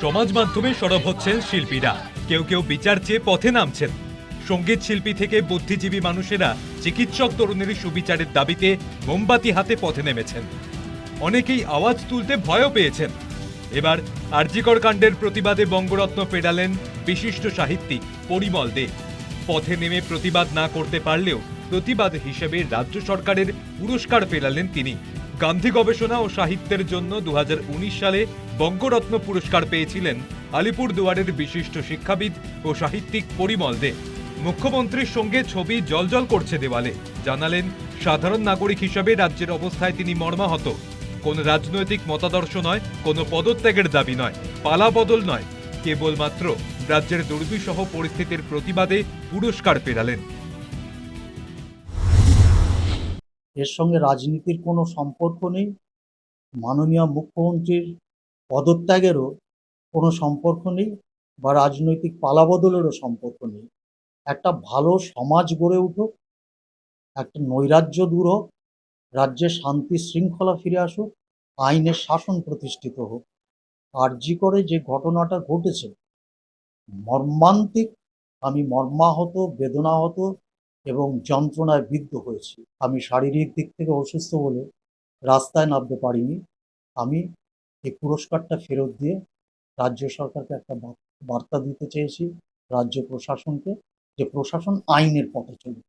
সমাজ মাধ্যমে সরব হচ্ছেন শিল্পীরা। কেউ কেউ বিচার চেয়ে পথে নামছেন। সংগীত শিল্পী থেকে বুদ্ধিজীবী মানুষেরা চিকিৎসক তরুণের সুবিচারের দাবিতে মোমবাতি হাতে পথে নেমেছেন। অনেকেই আওয়াজ তুলতে ভয়ও পেয়েছেন। এবার আরজিকর কাণ্ডের প্রতিবাদে বঙ্গরত্ন ফেরালেন বিশিষ্ট সাহিত্যিক পরিমল দে। পথে নেমে প্রতিবাদ না করতে পারলেও প্রতিবাদ হিসেবে রাজ্য সরকারের পুরস্কার ফেরালেন তিনি। গান্ধী গবেষণা ও সাহিত্যের জন্য দু হাজার উনিশ সালে বঙ্গরত্ন পুরস্কার পেয়েছিলেন আলিপুর দুয়ারের বিশিষ্ট শিক্ষাবিদ ও সাহিত্যিক পরিমল দে। মুখ্যমন্ত্রীর সঙ্গে ছবি জলজল করছে দেওয়ালে। জানালেন, সাধারণ নাগরিক হিসাবে রাজ্যের অবস্থায় তিনি মর্মাহত। কোন রাজনৈতিক মতাদর্শ নয়, কোনো পদত্যাগের দাবি নয়, পালা বদল নয়। কেবলমাত্র রাজ্যের দুর্বিসহ পরিস্থিতির প্রতিবাদে পুরস্কার ফেরালেন এর সঙ্গে রাজনীতির কোনো সম্পর্ক নেই। মাননীয় মুখ্যমন্ত্রীর পদত্যাগেরও কোনো সম্পর্ক নেই বা রাজনৈতিক পালাবদলেরও সম্পর্ক নেই। একটা ভালো সমাজ গড়ে উঠুক, একটা নৈরাজ্য দূর হোক, রাজ্যে শান্তি শৃঙ্খলা ফিরে আসুক, আইনের শাসন প্রতিষ্ঠিত হোক। আরজি করে যে ঘটনাটা ঘটেছে, মর্মান্তিক, আমি মর্মাহত, বেদনাহত এবং যন্ত্রণায় বিদ্ধ হয়েছি। আমি শারীরিক দিক থেকে অসুস্থ বলে রাস্তায় নামতে পারিনি। আমি এই পুরস্কারটা ফেরত দিয়ে রাজ্য সরকারকে একটা বার্তা দিতে চেয়েছি, রাজ্য প্রশাসনকে, যে প্রশাসন আইনের পথে চলুক।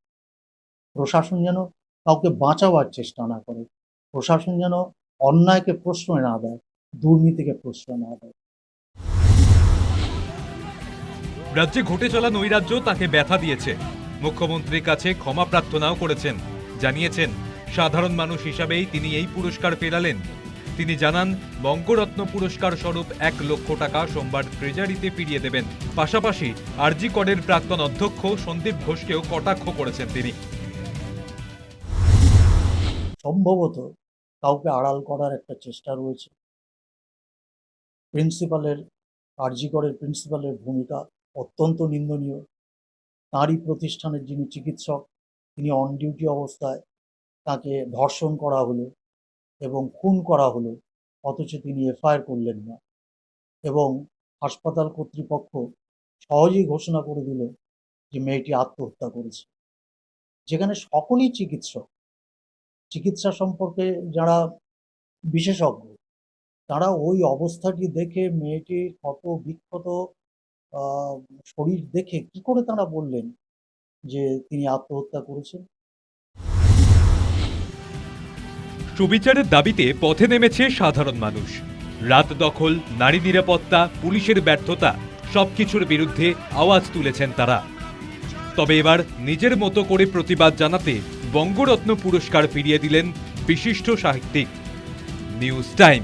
প্রশাসন যেন কাউকে বাঁচাবার চেষ্টা না করে। প্রশাসন যেন অন্যায়কে প্রশ্রয় না দেয়, দুর্নীতিকে প্রশ্রয় না দেয়। রাজ্যে ঘটে চলা নৈরাজ্য তাকে ব্যথা দিয়েছে। মুখ্যমন্ত্রীর কাছে ক্ষমা প্রার্থনাও করেছেন। জানিয়েছেন, সাধারণ মানুষ হিসাবেই তিনি এই পুরস্কার পেরালেন তিনি জানান, বঙ্গরত্ন পুরস্কার স্বরূপ এক লক্ষ টাকা সোমবার ট্রেজারিতে ফিরিয়ে দেবেন। পাশাপাশি আরজি করের প্রাক্তন অধ্যক্ষ সন্দীপ ঘোষকেও কটাক্ষ করেছেন তিনি। সম্ভবত কাউকে আড়াল করার একটা চেষ্টা রয়েছে। প্রিন্সিপালের কার্যকরের প্রিন্সিপালের ভূমিকা অত্যন্ত নিন্দনীয়। তাঁরই প্রতিষ্ঠানের যিনি চিকিৎসক, তিনি অন ডিউটি অবস্থায় তাকে ধর্ষণ করা হলো এবং খুন করা হলো, অথচ তিনি এফআইআর করলেন না এবং হাসপাতাল কর্তৃপক্ষ সহজেই ঘোষণা করে দিল যে মেয়েটি আত্মহত্যা করেছে। যেখানে সকলেই চিকিৎসক, চিকিৎসা সম্পর্কে যারা বিশেষজ্ঞ, তারা ওই অবস্থাটি দেখে মেয়েটির ক্ষত বিক্ষত শরীর দেখে কি করে তারা বললেন যে তিনি আত্মহত্যা করেছেন? সুবিচারের দাবিতে পথে নেমেছে সাধারণ মানুষ। রাত দখল, নারী নিরাপত্তা, পুলিশের ব্যর্থতা, সবকিছুর বিরুদ্ধে আওয়াজ তুলেছেন তারা। তবে এবার নিজের মতো করে প্রতিবাদ জানাতে বঙ্গরত্ন পুরস্কার ফিরিয়ে দিলেন বিশিষ্ট সাহিত্যিক। News time.